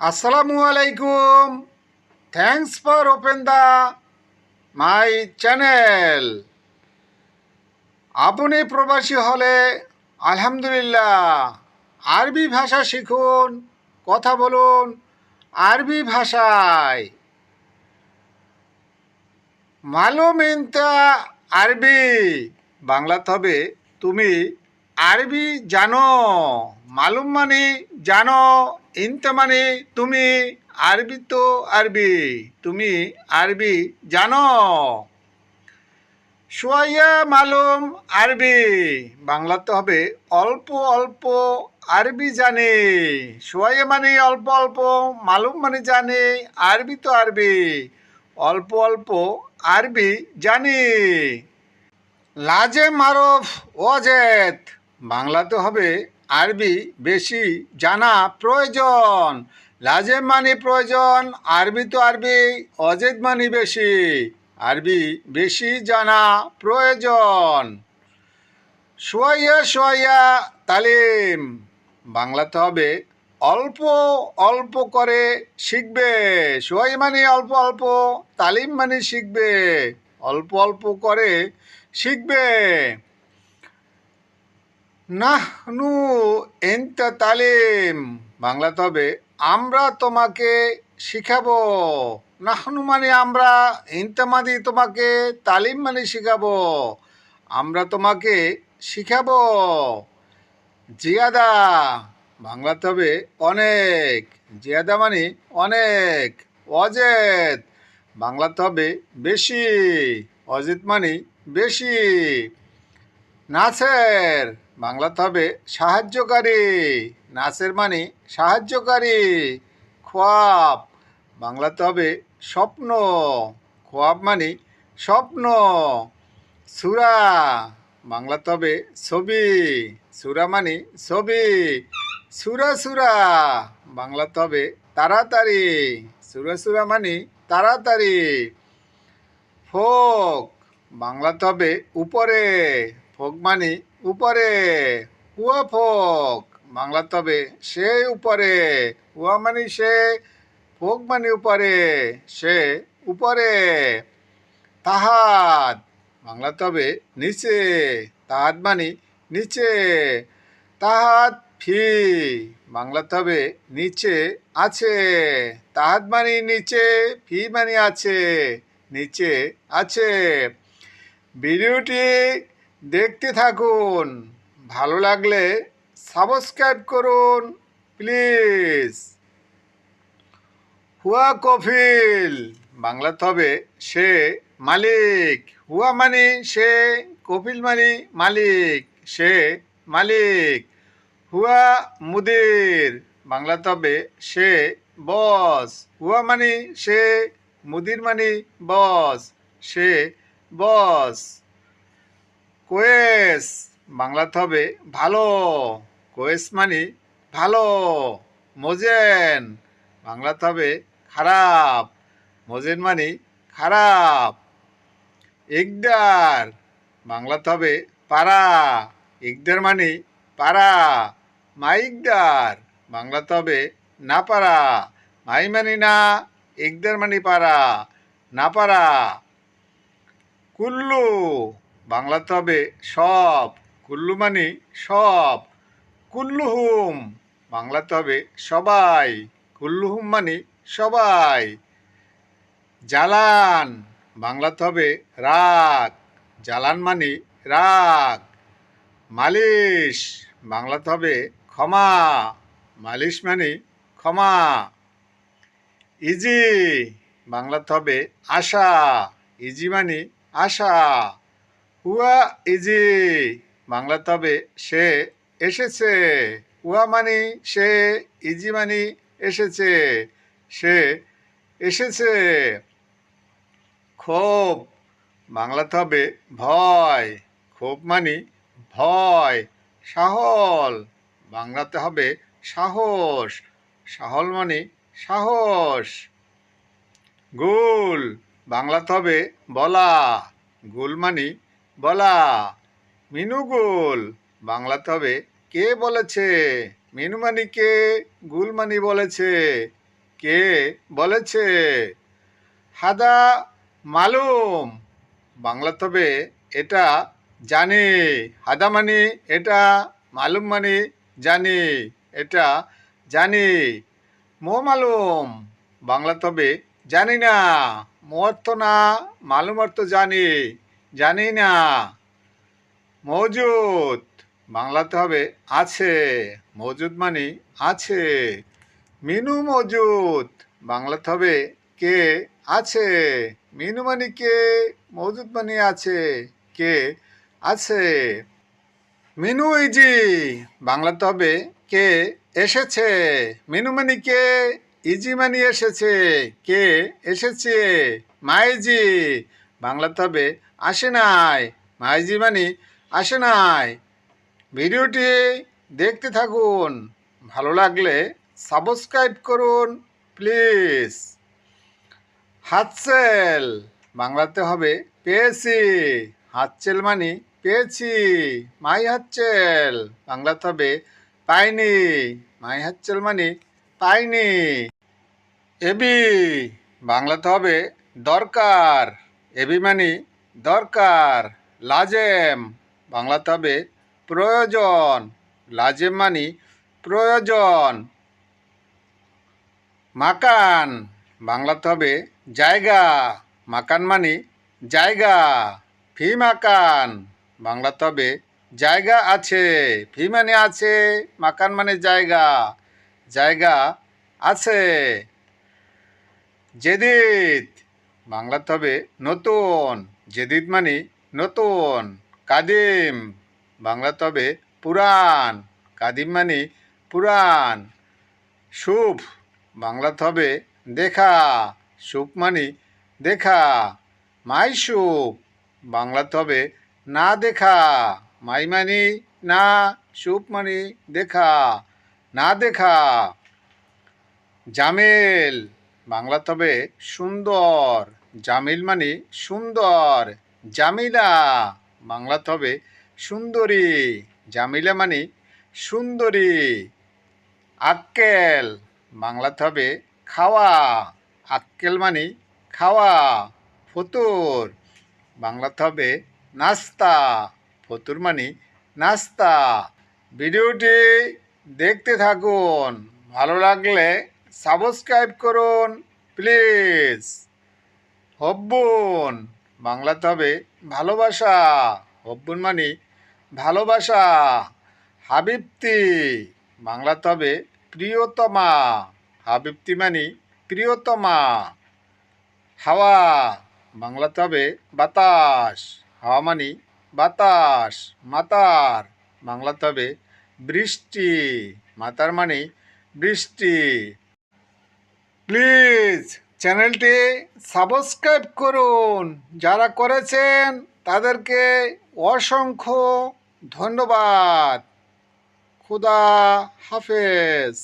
আসসালামু আলাইকুম। Thanks for open the my channel আপনি প্রবাসী হলে আলহামদুলিল্লাহ। আরবি ভাষা শিখুন, কথা বলুন, আরবি ভাষায়। মালুম ইনতা আরবি। বাংলাতে হবে তুমি আরবি জানো। মালুম মানে জানো। ইনতা মানে তুমি আরবি তো আরবি, তুমি আরবি জানো। সোয়া মালুম আরবি বাংলাতে হবে অল্প অল্প আরবি জানে। সোয়া মানে অল্প অল্প, মালুম মানে জানে, আরবি তো আরবি, অল্প অল্প আরবি জানি। লাজে মারফ ওয়াজেদ বাংলাতে হবে আরবি বেশি জানা প্রয়োজন। লাজে মানে প্রয়োজন, আরবি তো আরবি, অজেদ মানে বেশি, আরবি বেশি জানা প্রয়োজন। সোয়া সোয়া তালিম বাংলাতে হবে, অল্প অল্প করে শিখবে। সোয়াই মানে অল্প অল্প, তালিম মানে শিখবে, অল্প অল্প করে শিখবে। নাহনু এনতা তালিম। বাংলাতে হবে, আমরা তোমাকে শিখাবো। নাহনু মানে আমরা ইনতা মানে তোমাকে তালিম মানে শিখাবো। আমরা তোমাকে শিখাবো। জিয়াদা, বাংলাতে হবে, অনেক। জিয়াদা মানে অনেক। অজেদ বাংলাতে হবে, বেশি। অজিত মানে বেশি। নাচের বাংলাতে হবে সাহায্যকারী, নাচের মানে সাহায্যকারী। খোয়াব বাংলাতে হবে স্বপ্ন, খোয়াব মানে স্বপ্ন। সুরা, বাংলা তবে ছবি, সুরা মানে ছবি। সুরা সুরা বাংলাতে হবে তাড়াতাড়ি। সুরা সুরা মানে তাড়াতাড়ি। ফোক বাংলাতে হবে উপরে। ফোক মানে উপরে। হুয়া ফোক। বাংলা তবে সে উপরে। হুয়া মানে সে, ফোক মানে উপরে। সে উপরে। তাহাত। বাংলা তবে নিচে। তাহাত মানে নিচে। তাহাত ফি। বাংলাতে হবে নিচে আছে। তাহাত মানে নিচে, ফি মানে আছে। নিচে আছে। ভিডিওটি দেখতে থাকুন। ভালো লাগলে সাবস্ক্রাইব করুন, প্লিজ। হুয়া কফিল, বাংলাতে হবে সে মালিক। হুয়া মানে সে কপিল মানে মালিক, সে মালিক। হুয়া মুদির, বাংলাতে হবে সে বস। হুয়া মানে সে, মুদির মানে বস, সে বস। কোয়েস, বাংলাতে হবে ভালো। কোয়েস মানে ভালো, মোজেন। বাংলাতে হবে খারাপ, মোজেন মানে খারাপ। ইকদার বাংলাতে হবে পারা। ইকদার মানে পারা। মাইকদার বাংলাতে হবে না পারা। মাই মানে না ইকদার মানে পারা, না পারা। কুল্লু বাংলাতে হবে সব, কুল্লু মানে সব কুল্লুহুম বাংলাতে হবে সবাই কুল্লুহুম মানে সবাই। জালান, বাংলাতে হবে রাগ, জালান মানে রাগ। মালিশ, বাংলাতে হবে ক্ষমা, মালিশ মানে ক্ষমা। ইজি, বাংলাতে হবে আশা, ইজি মানে আশা। হুয়া ইজি। বাংলাতে হবে সে এসেছে। হুয়া মানে সে ইজি মানে এসেছে। সে এসেছে। ক্ষোভ। বাংলাতে হবে ভয়। ক্ষোভ মানে ভয়। সাহল। বাংলাতে হবে সাহস। সাহল মানে সাহস। গুল। বাংলাতে হবে বলা। গুল মানে বলা মিনু গোল বাংলাতে হবে, কে বলেছে? মিনু মানি কে গুল মানি বলেছে, কে বলেছে? হাদা মালুম। বাংলা তবে এটা জানি, হাদা মানে এটা মালুম মানে জানি, এটা জানি, মো মালুম। বাংলা তবে জানি না, মো অর্থ না, মালুম অর্থ জানি। জানি না। মজুদ, বাংলাতে হবে আছে। মজুদ মানে আছে। মিনু মজুদ, বাংলাতে হবে কে আছে। মিনু মানে কে, মজুদ মানে আছে, কে আছে। মিনু ইজি বাংলাতে হবে কে এসেছে। মিনু মানে কে, ইজি মানে এসেছে, কে এসেছে, মাইজি। বাংলাতে হবে, আসে নাই। মাইজি মানে আসে নাই। ভিডিওটি দেখতে থাকুন। ভালো লাগলে সাবস্ক্রাইব করুন, প্লিজ। হাতসেল বাংলাতে হবে পেয়েছি। হাতচেল মানে পেয়েছি। মাই হাতচেল বাংলাতে হবে পাইনি। মাই হাতচেল মানে পাইনি। এবি, বাংলাতে হবে দরকার। এবি মানে দরকার, লাজেম। বাংলাতে হবে প্রয়োজন, লাজেম মানে প্রয়োজন। মাকান বাংলাতে হবে জায়গা। মাকান মানে জায়গা, ফি মাকান। বাংলাতে হবে জায়গা আছে, ফি মানে আছে, মাকান মানে জায়গা। জায়গা আছে। জেদিদ বাংলাতে হবে নতুন, জেদিদ মানে নতুন, কাদিম। বাংলাতে হবে পুরাণ, কাদিম মানে পুরাণ। শুভ, বাংলাতে হবে দেখা, শুভ মানে দেখা। মাই শুভ, বাংলাতে হবে না দেখা। মাই মানি না, শুভ মানে দেখা, না দেখা। জামেল, বাংলাতে হবে সুন্দর। জামিল মানে সুন্দর। জামিলা বাংলাতে হবে সুন্দরী। জামিলা মানে সুন্দরী। আক্কেল বাংলাতে হবে খাওয়া। আক্কেল মানে খাওয়া, ফতুর। বাংলাতে হবে নাস্তা, ফতুর মানে নাস্তা। ভিডিওটি দেখতে থাকুন। ভালো লাগলে সাবস্ক্রাইব করুন, প্লিজ। হব্বুন। বাংলাতে হবে ভালোবাসা। হব্বুন মানে ভালোবাসা, হাবিবতি। বাংলাতে হবে প্রিয়তমা। হাবিবতি মানে প্রিয়তমা। হাওয়া। বাংলাতে হবে বাতাস। হাওয়া মানে বাতাস, মাতার। বাংলাতে হবে বৃষ্টি। মাতার মানে বৃষ্টি। প্লিজ। চ্যানেলটি সাবস্ক্রাইব করুন। যারা করেছেন তাদেরকে অসংখ্য ধন্যবাদ। খুদা হাফেজ।